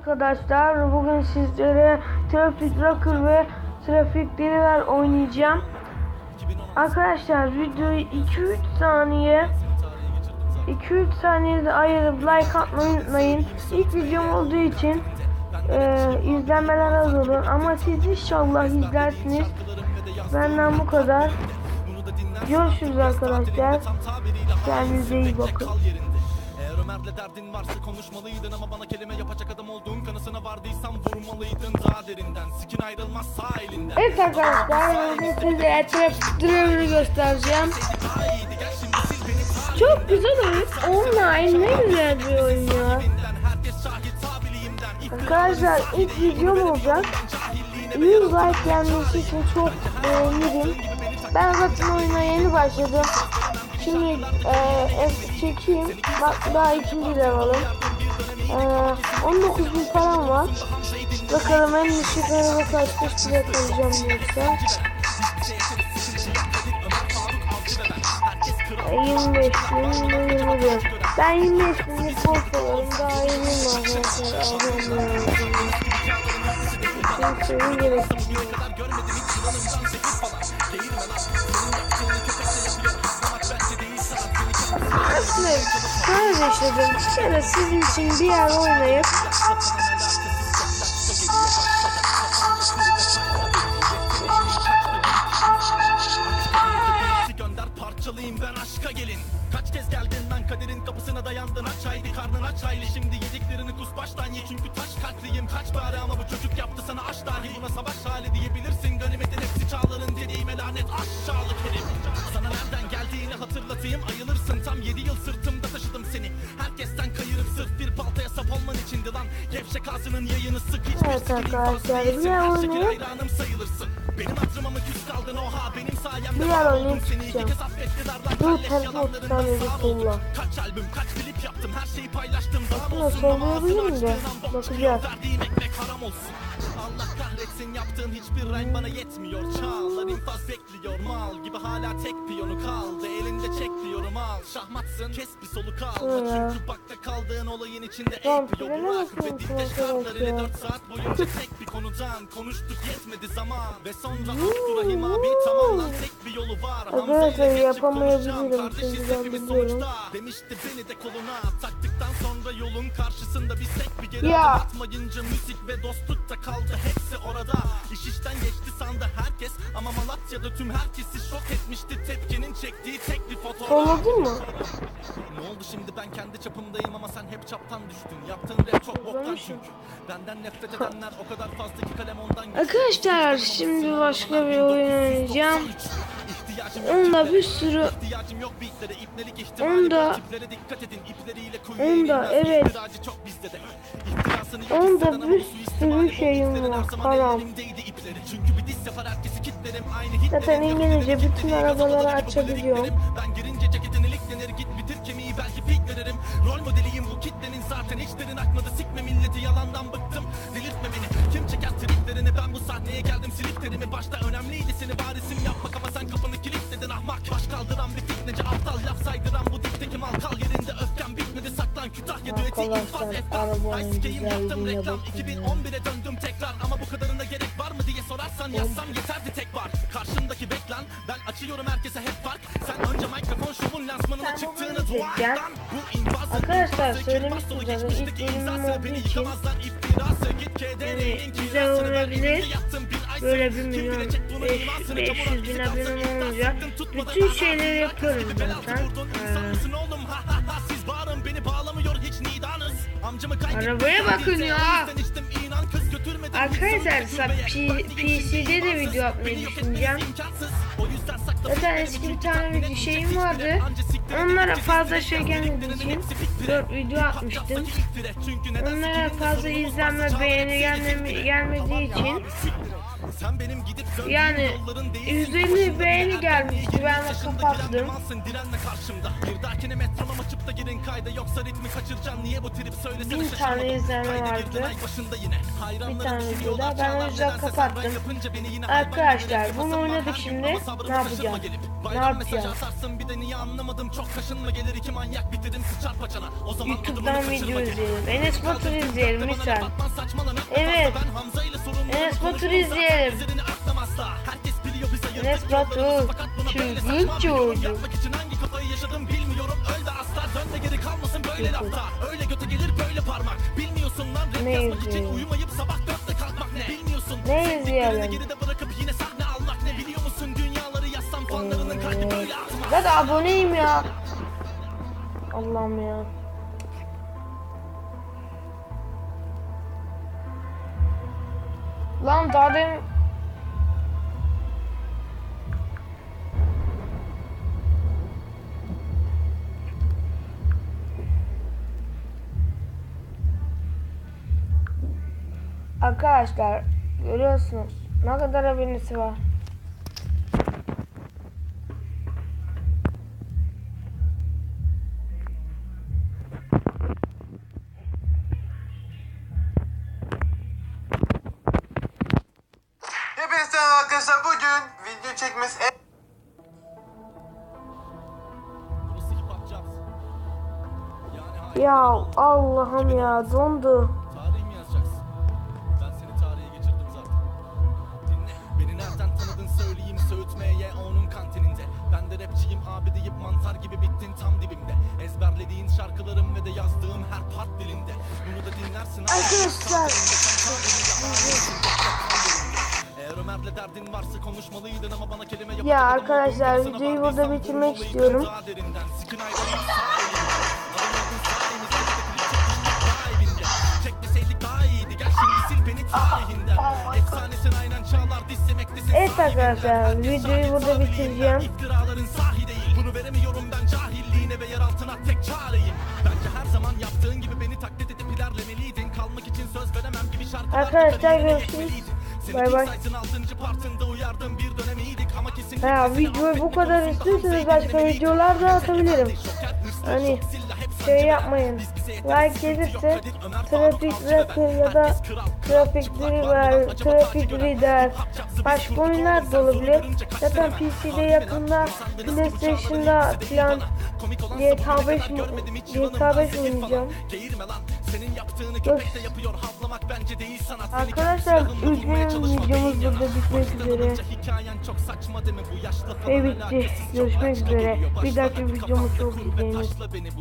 Arkadaşlar bugün sizlere Traffic Rocker ve Traffic Deliver oynayacağım. Arkadaşlar videoyu 2-3 saniye 2-3 saniyede ayırıp like atmayı unutmayın. İlk videom olduğu için e, izlenmeler az olur ama siz inşallah izlersiniz. Benden bu kadar. Görüşürüz arkadaşlar. Kendinize iyi bakın. Ömer'le derdin varsa konuşmalıydın ama bana kelime yapacak adam olduğun kanısına vardıysan vurmalıydın daha derinden Sikin ayrılmaz sağ elinden Evet arkadaşlar size Traffic Deliver'ı göstereceğim. Çok güzel oyun. Online ne güzel bir oyun ya. Arkadaşlar ilk videom olacak. 100 like gelmesi için çok beğenirim. Ben zaten oyuna yeni başladım. Şimdi e, çekeyim. Bak daha ikinci level'ım. E, 19 bin param var. Bakalım en düşük araba kaçmış bile kalacağım yoksa. E, 25 bin ve 21. Ben 25 binlik borç alıyorum. Daha yeni arkadaşlar. Alacağım. Kimseye gerek yok. Aslında kardeşlerim şöyle sizin için bir yer oynayıp ben aşka gelin. Kaç kez geldin lan kaderin kapısına dayandın. Aç haydi karnın aç hayli şimdi yediklerini kus baştan ye. Çünkü taş kalpliyim kaç bari ama bu çocuk yaptı sana aş dahi buna savaş hali diyebilirsin. Ganimetin hepsi çağların dediğime lanet aşağılık herif. Sana nereden geldiğini hatırlatayım ayılırsın. Tam 7 oldum. kullan. Kaç albüm kaç klip yaptım? Her şeyi paylaştım. Daha Aslında söyleyebilirim de, bakacağız. Allah kahretsin yaptığın hiçbir renk bana yetmiyor. Çağlar infaz bekliyor. Mal gibi hala tek piyonu kaldı. Elinde çek şahmatsın kes bir soluk al Ya. Çünkü bakta kaldığın olayın içinde Tamam, ek bir yolu bırak Ve arkadaş ya. 4 saat boyunca tek bir konudan Konuştuk yetmedi zaman Ve sonra Abdurrahim abi tamamlan tek bir yolu var Hamza ile geçip konuşacağım. Kardeşiz hepimiz sonuçta. Demişti beni de koluna taktıktan sonra yolun karşısında bir tek bir geri Ya. adım atmayınca müzik ve dostluk da kaldı hepsi orada İş işten geçti sandı herkes ama Malatya'da tüm herkesi şok etmişti tepkinin çektiği tek bir fotoğraf Solladın mı? Ne oldu şimdi ben kendi çapımdayım ama sen hep çaptan düştün Yaptığın rap çok boktan Sollamışım. çünkü Benden nefret edenler o kadar fazla ki kalem ondan. Arkadaşlar şimdi başka bir oyun oynayacağım. Onda bir sürü Onda- Onda, evet. Onda bir sürü şeyim var, Hitler'in Zaten İngilizce bütün arabaları açabiliyorum. deliklerim. Ben girince ceketini liklenir git bitir kemiği belki pik veririm. Rol modeliyim bu kitlenin zaten hiçlerin akmadı sikme milleti. Yalandan bıktım. Delirtme beni. Kim çeker triplerini? Ben bu sahneye geldim siliplerimi başta önemliydi seni varisim yapmak fitneci aptal laf saydıran bu dipteki mal kal yerinde öfken bitmedi saklan Kütahya düeti infaz efkar. Ice yaptım reklam bakın ya. 2011'e döndüm tekrar ama bu kadarına gerek var mı diye sorarsan yazsam yeterdi tek var. Karşındaki beklen ben açıyorum herkese hep fark. Sen önce mikrofon şovun lansmanına çıktığını dua et lan. Bu infaz Arkadaşlar, söylemiştim zaten, ilk bölümüm olduğu beni için. kirasını güzel olabilir. Böyle bir milyon, bilecek bunun beş- imasını, 500 çamura bin bizi abonem olunca bütün şeyleri belaltı zaten. Ee. Arabaya bakın ya. Arkadaşlar, PC'de de video atmayı düşüneceğim. Zaten eski bir tane tatmin bir şeyim vardı. Onlara fazla şey gelmediği için hepsi fikri. dört video Hip hop atmıştım. Onlara fazla izlenme, beğeni gelmediği için. Sen benim gidip Yani yolların değilsin. 150 Başında beğeni bir gelmişti, ben de 20 yaşında kapattım. bir direnme karşımda. Bir dahakine metroma açıp da girin kayda yoksa ritmi kaçıracaksın. Niye bu trip söylesene Bin şaşırmadım. tane izlenme Kayda vardı. Bir tane videoda. Ben o yüzden kapattım. Arkadaşlar, bunu oynadık şimdi. Ne gelip. Ne atarsın bir de niye anlamadım çok kaşınma gelir iki manyak bitiririm sıçar paçana. O zaman YouTube'dan video izleyelim. Enes Batur izleyelim saçmalama Evet. Enes Zaten. izleyelim. Enes böyle çılgın çocuk. Ne izleyelim? uyumayıp sabah dörtte kalkmak ne izleyelim? geride bırakıp yine sahne almak ne Biliyor musun dünyaları yazsam fanlarının kalbi böyle atmaz Zaten aboneyim ya. Allah'ım ya. Lan daha demin... Arkadaşlar görüyorsunuz ne kadar abonesi var. Merhaba arkadaşlar bugün video çekmesi en Ya Allah'ım ya dondu. Tarih mi yazacaksın? Ben seni tarihe geçirdim zaten. Dinle, beni nereden tanıdın söyleyeyim söğütmeye onun kantininde. Ben de rapçiyim abi deyip mantar gibi bittin tam dibimde. Ezberlediğin şarkılarım ve de yazdığım her part dilinde. Bunu da dinlersin abi. Arkadaşlar Ya arkadaşlar, videoyu burada bitirmek istiyorum. Evet arkadaşlar, videoyu burada bitireceğim. Bunu veremiyorum ben cahilliğine ve yer altına tek çareyim. Bence her zaman yaptığın gibi beni taklit edip ilerlemeliydin. Kalmak için söz veremem gibi şarkılar Arkadaşlar, görüşürüz. Bay bay. Seni videoyu bu kadar istiyorsanız başka videolar da atabilirim. Hani şey yapmayın. Like gelirse trafik rapper ya da trafik Çıplak river, varmadan acaba trafik reader, başka oyunlar da olabilir. Zaten. PC'de yakında PlayStation'da falan GTA bugüne 5 kadar mi- görmedim hiç GTA yılanımdan 5 zehir falan. oynayacağım. Senin yaptığını köpek de yapıyor. Havlamak bence değil sanat. Arkadaşlar çalışma, videomuz burada bitmek üzere. Ve bitti. Görüşmek üzere. Bir dahaki kafanda çok kur